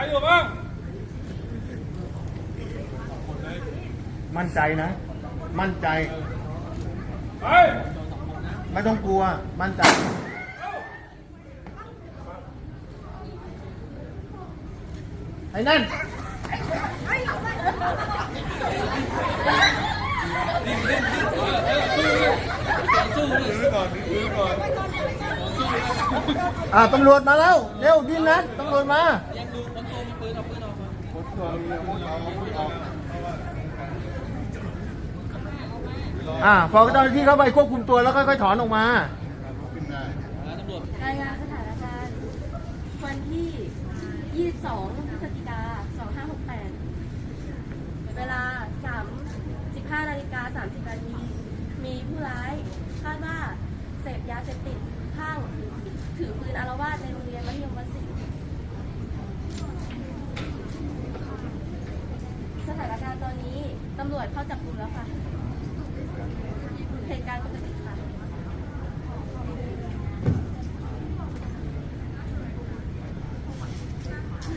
รอยู่บ้าง มั่นใจนะ มั่นใจ ไป ไม่ต้องกลัว มั่นใจ ไอ้นั่นอ่าตำรวจมาแล้ว เร็วดิ้นนะตำรวจมาอ่าพอเจ้าหน้าที่เข้าไปควบคุมตัวแล้วค่อยๆถอนออกมารายงานสถานการณ์วันที่ 22พฤศจิกา2568 เวลา 3 15นาฬิกา30นาทีมีผู้ร้ายคาดว่าเสพยาเสพติด ถือปืนอารวาสในโรงเรียนมัธยมวัดสิงห์สถานการณ์ตอนนี้ตำรวจเข้าจับกลุ่มแล้วค่ะเหตุการณ์